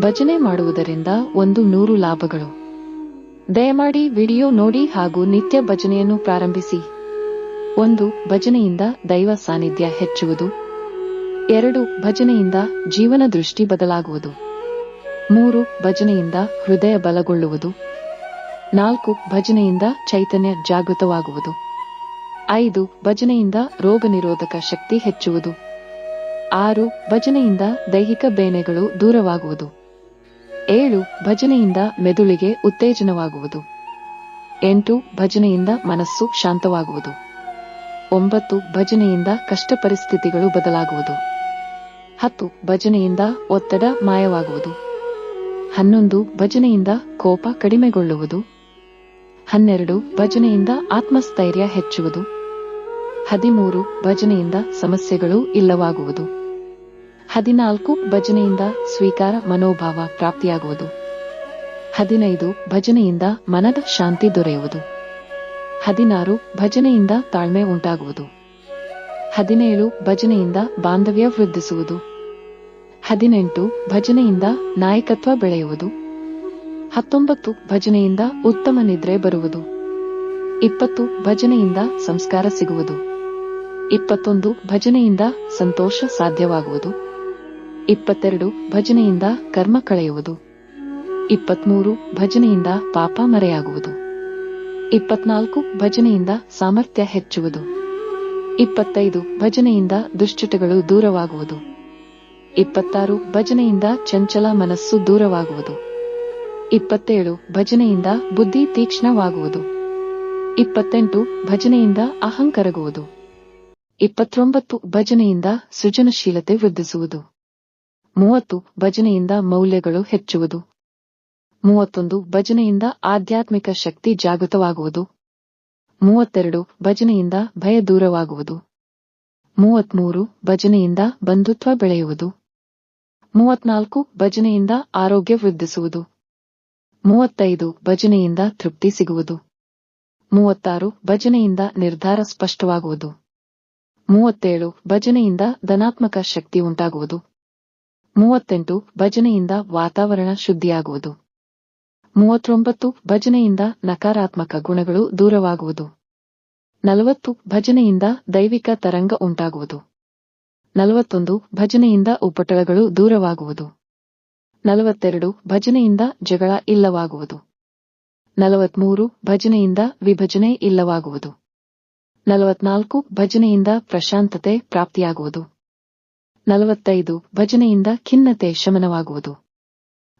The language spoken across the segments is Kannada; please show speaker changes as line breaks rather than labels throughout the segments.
ಭಜನೆ ಮಾಡುವುದರಿಂದ ಒಂದು ನೂರು ಲಾಭಗಳು. ದಯಮಾಡಿ ವಿಡಿಯೋ ನೋಡಿ ಹಾಗೂ ನಿತ್ಯ ಭಜನೆಯನ್ನು ಪ್ರಾರಂಭಿಸಿ. ಒಂದು, ಭಜನೆಯಿಂದ ದೈವ ಸಾನ್ನಿಧ್ಯ ಹೆಚ್ಚುವುದು. ಎರಡು, ಭಜನೆಯಿಂದ ಜೀವನ ದೃಷ್ಟಿ ಬದಲಾಗುವುದು. ಮೂರು, ಭಜನೆಯಿಂದ ಹೃದಯ ಬಲಗೊಳ್ಳುವುದು. ನಾಲ್ಕು, ಭಜನೆಯಿಂದ ಚೈತನ್ಯ ಜಾಗೃತವಾಗುವುದು. ಐದು, ಭಜನೆಯಿಂದ ರೋಗ ನಿರೋಧಕ ಶಕ್ತಿ ಹೆಚ್ಚುವುದು. ಆರು, ಭಜನೆಯಿಂದ ದೈಹಿಕ ಬೇನೆಗಳು ದೂರವಾಗುವುದು. ಏಳು, ಭಜನೆಯಿಂದ ಮೆದುಳಿಗೆ ಉತ್ತೇಜನವಾಗುವುದು. ಎಂಟು, ಭಜನೆಯಿಂದ ಮನಸ್ಸು ಶಾಂತವಾಗುವುದು. ಒಂಬತ್ತು, ಭಜನೆಯಿಂದ ಕಷ್ಟ ಪರಿಸ್ಥಿತಿಗಳು ಬದಲಾಗುವುದು. ಹತ್ತು, ಭಜನೆಯಿಂದ ಒತ್ತಡ ಮಾಯವಾಗುವುದು. ಹನ್ನೊಂದು, ಭಜನೆಯಿಂದ ಕೋಪ ಕಡಿಮೆಗೊಳ್ಳುವುದು. ಹನ್ನೆರಡು, ಭಜನೆಯಿಂದ ಆತ್ಮಸ್ಥೈರ್ಯ ಹೆಚ್ಚುವುದು. ಹದಿಮೂರು, ಭಜನೆಯಿಂದ ಸಮಸ್ಯೆಗಳು ಇಲ್ಲವಾಗುವುದು. ಹದಿನಾಲ್ಕು ಭಜನೆಯಿಂದ ಸ್ವೀಕಾರ ಮನೋಭಾವ ಪ್ರಾಪ್ತಿಯಾಗುವುದು. ಹದಿನೈದು ಭಜನೆಯಿಂದ ಮನದ ಶಾಂತಿ ದೊರೆಯುವುದು. ಹದಿನಾರು ಭಜನೆಯಿಂದ ತಾಳ್ಮೆ ಉಂಟಾಗುವುದು. ಹದಿನೇಳು ಭಜನೆಯಿಂದ ಬಾಂಧವ್ಯ ವೃದ್ಧಿಸುವುದು. ಹದಿನೆಂಟು ಭಜನೆಯಿಂದ ನಾಯಕತ್ವ ಬೆಳೆಯುವುದು. ಹತ್ತೊಂಬತ್ತು ಭಜನೆಯಿಂದ ಉತ್ತಮ ನಿದ್ರೆ ಬರುವುದು. ಇಪ್ಪತ್ತು ಭಜನೆಯಿಂದ ಸಂಸ್ಕಾರ ಸಿಗುವುದು. ಇಪ್ಪತ್ತೊಂದು ಭಜನೆಯಿಂದ ಸಂತೋಷ ಸಾಧ್ಯವಾಗುವುದು. ಇಪ್ಪತ್ತೆರಡು ಭಜನೆಯಿಂದ ಕರ್ಮ ಕಳೆಯುವುದು. ಇಪ್ಪತ್ಮೂರು ಭಜನೆಯಿಂದ ಪಾಪ ಮರೆಯಾಗುವುದು. ಇಪ್ಪತ್ನಾಲ್ಕು ಭಜನೆಯಿಂದ ಸಾಮರ್ಥ್ಯ ಹೆಚ್ಚುವುದು. ಇಪ್ಪತ್ತೈದು ಭಜನೆಯಿಂದ ದುಶ್ಚಟಗಳು ದೂರವಾಗುವುದು. ಇಪ್ಪತ್ತಾರು ಭಜನೆಯಿಂದ ಚಂಚಲ ಮನಸ್ಸು ದೂರವಾಗುವುದು. ಇಪ್ಪತ್ತೇಳು ಭಜನೆಯಿಂದ ಬುದ್ಧಿ ತೀಕ್ಷ್ಣವಾಗುವುದು. ಇಪ್ಪತ್ತೆಂಟು ಭಜನೆಯಿಂದ ಅಹಂಕರಗುವುದು. ಇಪ್ಪತ್ತೊಂಬತ್ತು ಭಜನೆಯಿಂದ ಸೃಜನಶೀಲತೆ ವೃದ್ಧಿಸುವುದು. ಮೂವತ್ತು ಭಜನೆಯಿಂದ ಮೌಲ್ಯಗಳು ಹೆಚ್ಚುವುದು. ಮೂವತ್ತೊಂದು ಭಜನೆಯಿಂದ ಆಧ್ಯಾತ್ಮಿಕ ಶಕ್ತಿ ಜಾಗೃತವಾಗುವುದು. ಮೂವತ್ತೆರಡು ಭಜನೆಯಿಂದ ಭಯ ದೂರವಾಗುವುದು. ಮೂವತ್ಮೂರು ಭಜನೆಯಿಂದ ಬಂಧುತ್ವ ಬೆಳೆಯುವುದು. ಮೂವತ್ನಾಲ್ಕು ಭಜನೆಯಿಂದ ಆರೋಗ್ಯ ವೃದ್ಧಿಸುವುದು. ಮೂವತ್ತೈದು ಭಜನೆಯಿಂದ ತೃಪ್ತಿ ಸಿಗುವುದು. ಮೂವತ್ತಾರು ಭಜನೆಯಿಂದ ನಿರ್ಧಾರ ಸ್ಪಷ್ಟವಾಗುವುದು. ಮೂವತ್ತೇಳು ಭಜನೆಯಿಂದ ಧನಾತ್ಮಕ ಶಕ್ತಿ ಉಂಟಾಗುವುದು. ಮೂವತ್ತೆಂಟು ಭಜನೆಯಿಂದ ವಾತಾವರಣ ಶುದ್ಧಿಯಾಗುವುದು. ಮೂವತ್ತೊಂಬತ್ತು ಭಜನೆಯಿಂದ ನಕಾರಾತ್ಮಕ ಗುಣಗಳು ದೂರವಾಗುವುದು. ನಲವತ್ತು ಭಜನೆಯಿಂದ ದೈವಿಕ ತರಂಗ ಉಂಟಾಗುವುದು. ನಲವತ್ತೊಂದು ಭಜನೆಯಿಂದ ಉಪಟಳಗಳು ದೂರವಾಗುವುದು. ನಲವತ್ತೆರಡು ಭಜನೆಯಿಂದ ಜಗಳ ಇಲ್ಲವಾಗುವುದು. ನಲವತ್ಮೂರು ಭಜನೆಯಿಂದ ವಿಭಜನೆ ಇಲ್ಲವಾಗುವುದು. ನಲವತ್ನಾಲ್ಕು ಭಜನೆಯಿಂದ ಪ್ರಶಾಂತತೆ ಪ್ರಾಪ್ತಿಯಾಗುವುದು. ನಲವತ್ತೈದು, ಭಜನೆಯಿಂದ ಖಿನ್ನತೆ ಶಮನವಾಗುವುದು.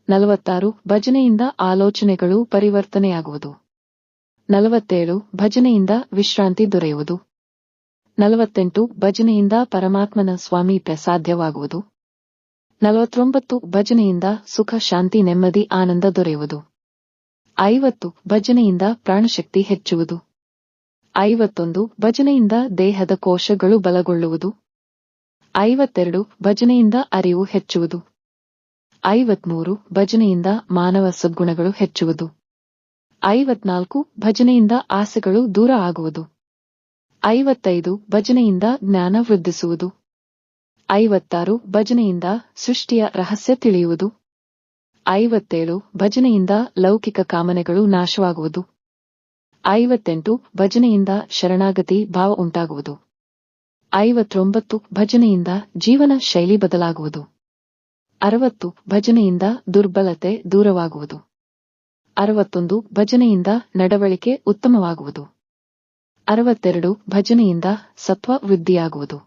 ನಲವತ್ತಾರು, ಭಜನೆಯಿಂದ ಆಲೋಚನೆಗಳು ಪರಿವರ್ತನೆಯಾಗುವುದು. ನಲವತ್ತೇಳು, ಭಜನೆಯಿಂದ ವಿಶ್ರಾಂತಿ ದೊರೆಯುವುದು. ನಲವತ್ತೆಂಟು, ಭಜನೆಯಿಂದ ಪರಮಾತ್ಮನ ಸ್ವಾಮೀಪ್ಯ ಸಾಧ್ಯವಾಗುವುದು. ನಲವತ್ತೊಂಬತ್ತು, ಭಜನೆಯಿಂದ ಸುಖ, ಶಾಂತಿ, ನೆಮ್ಮದಿ, ಆನಂದ ದೊರೆಯುವುದು. ಐವತ್ತು, ಭಜನೆಯಿಂದ ಪ್ರಾಣಶಕ್ತಿ ಹೆಚ್ಚುವುದು. ಐವತ್ತೊಂದು, ಭಜನೆಯಿಂದ ದೇಹದ ಕೋಶಗಳು ಬಲಗೊಳ್ಳುವುದು. ಐವತ್ತೆರಡು ಭಜನೆಯಿಂದ ಅರಿವು ಹೆಚ್ಚುವುದು. ಐವತ್ಮೂರು ಭಜನೆಯಿಂದ ಮಾನವ ಸದ್ಗುಣಗಳು ಹೆಚ್ಚುವುದು. ಐವತ್ನಾಲ್ಕು ಭಜನೆಯಿಂದ ಆಸೆಗಳು ದೂರ ಆಗುವುದು. ಐವತ್ತೈದು ಭಜನೆಯಿಂದ ಜ್ಞಾನ ವೃದ್ಧಿಸುವುದು. ಐವತ್ತಾರು ಭಜನೆಯಿಂದ ಸೃಷ್ಟಿಯ ರಹಸ್ಯ ತಿಳಿಯುವುದು. ಐವತ್ತೇಳು ಭಜನೆಯಿಂದ ಲೌಕಿಕ ಕಾಮನೆಗಳು ನಾಶವಾಗುವುದು. ಐವತ್ತೆಂಟು ಭಜನೆಯಿಂದ ಶರಣಾಗತಿ ಭಾವ ಉಂಟಾಗುವುದು. ಐವತ್ತೊಂಬತ್ತು ಭಜನೆಯಿಂದ ಜೀವನ ಶೈಲಿ ಬದಲಾಗುವುದು. ಅರವತ್ತು ಭಜನೆಯಿಂದ ದುರ್ಬಲತೆ ದೂರವಾಗುವುದು. ಅರವತ್ತೊಂದು ಭಜನೆಯಿಂದ ನಡವಳಿಕೆ ಉತ್ತಮವಾಗುವುದು. ಅರವತ್ತೆರಡು ಭಜನೆಯಿಂದ ಸತ್ವ ವೃದ್ಧಿಯಾಗುವುದು.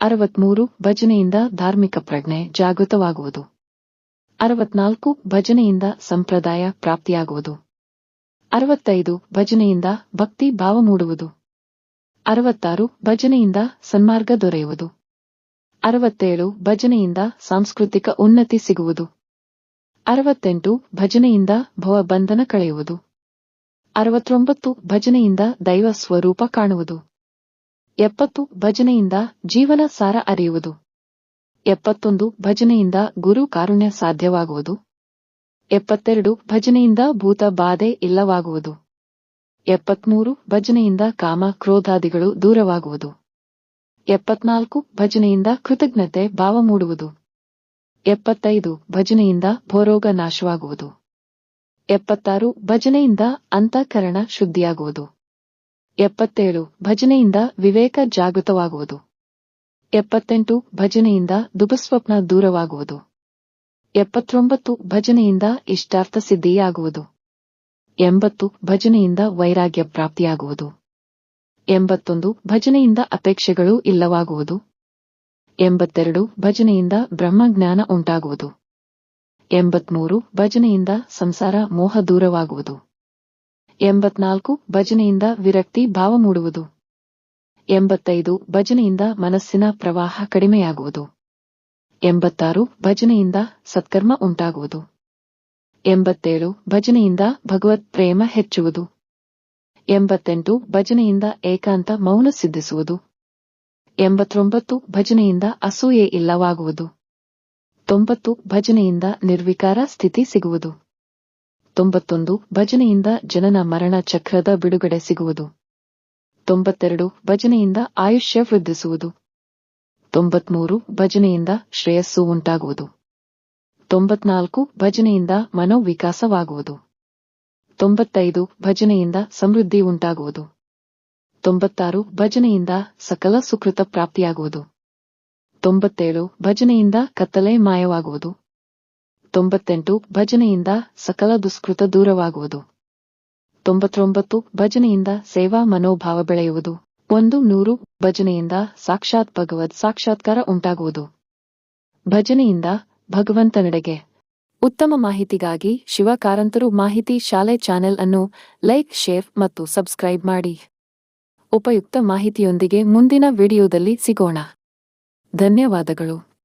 ಅರವತ್ಮೂರು ಭಜನೆಯಿಂದ ಧಾರ್ಮಿಕ ಪ್ರಜ್ಞೆ ಜಾಗೃತವಾಗುವುದು. ಅರವತ್ನಾಲ್ಕು ಭಜನೆಯಿಂದ ಸಂಪ್ರದಾಯ ಪ್ರಾಪ್ತಿಯಾಗುವುದು. ಅರವತ್ತೈದು ಭಜನೆಯಿಂದ ಭಕ್ತಿ ಭಾವ ಮೂಡುವುದು. ಅರವತ್ತಾರು, ಭಜನೆಯಿಂದ ಸನ್ಮಾರ್ಗ ದೊರೆಯುವುದು. ಅರವತ್ತೇಳು, ಭಜನೆಯಿಂದ ಸಾಂಸ್ಕೃತಿಕ ಉನ್ನತಿ ಸಿಗುವುದು. ಅರವತ್ತೆಂಟು, ಭಜನೆಯಿಂದ ಭವಬಂಧನ ಕಳೆಯುವುದು. ಅರವತ್ತೊಂಬತ್ತು, ಭಜನೆಯಿಂದ ದೈವ ಸ್ವರೂಪ ಕಾಣುವುದು. ಎಪ್ಪತ್ತು, ಭಜನೆಯಿಂದ ಜೀವನ ಸಾರ ಅರಿಯುವುದು. ಎಪ್ಪತ್ತೊಂದು, ಭಜನೆಯಿಂದ ಗುರು ಕಾರುಣ್ಯ ಸಾಧ್ಯವಾಗುವುದು. ಎಪ್ಪತ್ತೆರಡು, ಭಜನೆಯಿಂದ ಭೂತ ಬಾಧೆ ಇಲ್ಲವಾಗುವುದು. ಎಪ್ಪತ್ಮೂರು ಭಜನೆಯಿಂದ ಕಾಮ ಕ್ರೋಧಾದಿಗಳು ದೂರವಾಗುವುದು. ಎಪ್ಪತ್ನಾಲ್ಕು ಭಜನೆಯಿಂದ ಕೃತಜ್ಞತೆ ಭಾವ ಮೂಡುವುದು. ಎಪ್ಪತ್ತೈದು ಭಜನೆಯಿಂದ ಭೋರೋಗ ನಾಶವಾಗುವುದು. ಎಪ್ಪತ್ತಾರು ಭಜನೆಯಿಂದ ಅಂತಃಕರಣ ಶುದ್ಧಿಯಾಗುವುದು. ಎಪ್ಪತ್ತೇಳು ಭಜನೆಯಿಂದ ವಿವೇಕ ಜಾಗೃತವಾಗುವುದು. ಎಪ್ಪತ್ತೆಂಟು ಭಜನೆಯಿಂದ ದುಬಸ್ವಪ್ನ ದೂರವಾಗುವುದು. ಎಪ್ಪತ್ತೊಂಬತ್ತು ಭಜನೆಯಿಂದ ಇಷ್ಟಾರ್ಥ ಸಿದ್ಧಿಯಾಗುವುದು. ಎಂಬತ್ತು ಭಜನೆಯಿಂದ ವೈರಾಗ್ಯ ಪ್ರಾಪ್ತಿಯಾಗುವುದು. ಎಂಬತ್ತೊಂದು ಭಜನೆಯಿಂದ ಅಪೇಕ್ಷೆಗಳು ಇಲ್ಲವಾಗುವುದು. ಎಂಬತ್ತೆರಡು ಭಜನೆಯಿಂದ ಬ್ರಹ್ಮಜ್ಞಾನ ಉಂಟಾಗುವುದು. ಎಂಬತ್ಮೂರು ಭಜನೆಯಿಂದ ಸಂಸಾರ ಮೋಹ ದೂರವಾಗುವುದು. ಎಂಬತ್ನಾಲ್ಕು ಭಜನೆಯಿಂದ ವಿರಕ್ತಿ ಭಾವ ಮೂಡುವುದು. ಎಂಬತ್ತೈದು ಭಜನೆಯಿಂದ ಮನಸ್ಸಿನ ಪ್ರವಾಹ ಕಡಿಮೆಯಾಗುವುದು. ಎಂಬತ್ತಾರು ಭಜನೆಯಿಂದ ಸತ್ಕರ್ಮ ಉಂಟಾಗುವುದು. ಎಂಬತ್ತೇಳು, ಭಜನೆಯಿಂದ ಭಗವತ್ ಪ್ರೇಮ ಹೆಚ್ಚುವುದು. ಎಂಬತ್ತೆಂಟು, ಭಜನೆಯಿಂದ ಏಕಾಂತ ಮೌನ ಸಿದ್ಧಿಸುವುದು. ಎಂಬತ್ತೊಂಬತ್ತು, ಭಜನೆಯಿಂದ ಅಸೂಯೆ ಇಲ್ಲವಾಗುವುದು. ತೊಂಬತ್ತು, ಭಜನೆಯಿಂದ ನಿರ್ವಿಕಾರ ಸ್ಥಿತಿ ಸಿಗುವುದು. ತೊಂಬತ್ತೊಂದು, ಭಜನೆಯಿಂದ ಜನನ ಮರಣ ಚಕ್ರದ ಬಿಡುಗಡೆ ಸಿಗುವುದು. ತೊಂಬತ್ತೆರಡು, ಭಜನೆಯಿಂದ ಆಯುಷ್ಯ ವೃದ್ಧಿಸುವುದು. ತೊಂಬತ್ಮೂರು, ಭಜನೆಯಿಂದ ಶ್ರೇಯಸ್ಸು ಉಂಟಾಗುವುದು. ತೊಂಬತ್ನಾಲ್ಕು ಭಜನೆಯಿಂದ ಮನೋವಿಕಾಸವಾಗುವುದು. ತೊಂಬತ್ತೈದು ಭಜನೆಯಿಂದ ಸಮೃದ್ಧಿ ಉಂಟಾಗುವುದು. ತೊಂಬತ್ತಾರು ಭಜನೆಯಿಂದ ಸಕಲ ಸುಕೃತ ಪ್ರಾಪ್ತಿಯಾಗುವುದು. ತೊಂಬತ್ತೇಳು ಭಜನೆಯಿಂದ ಕತ್ತಲೆ ಮಾಯವಾಗುವುದು. ತೊಂಬತ್ತೆಂಟು ಭಜನೆಯಿಂದ ಸಕಲ ದುಷ್ಕೃತ ದೂರವಾಗುವುದು. ತೊಂಬತ್ತೊಂಬತ್ತು ಭಜನೆಯಿಂದ ಸೇವಾ ಮನೋಭಾವ ಬೆಳೆಯುವುದು. ಒಂದು ನೂರು ಭಜನೆಯಿಂದ ಸಾಕ್ಷಾತ್ ಭಗವದ್ ಸಾಕ್ಷಾತ್ಕಾರ ಉಂಟಾಗುವುದು. ಭಜನೆಯಿಂದ ಭಗವಂತನೆಡೆಗೆ. ಉತ್ತಮ ಮಾಹಿತಿಗಾಗಿ ಶಿವ ಕಾರಂತರು ಮಾಹಿತಿ ಶಾಲೆ ಚಾನೆಲ್ ಅನ್ನು ಲೈಕ್, ಶೇರ್ ಮತ್ತು ಸಬ್ಸ್ಕ್ರೈಬ್ ಮಾಡಿ. ಉಪಯುಕ್ತ ಮಾಹಿತಿಯೊಂದಿಗೆ ಮುಂದಿನ ವಿಡಿಯೋದಲ್ಲಿ ಸಿಗೋಣ. ಧನ್ಯವಾದಗಳು.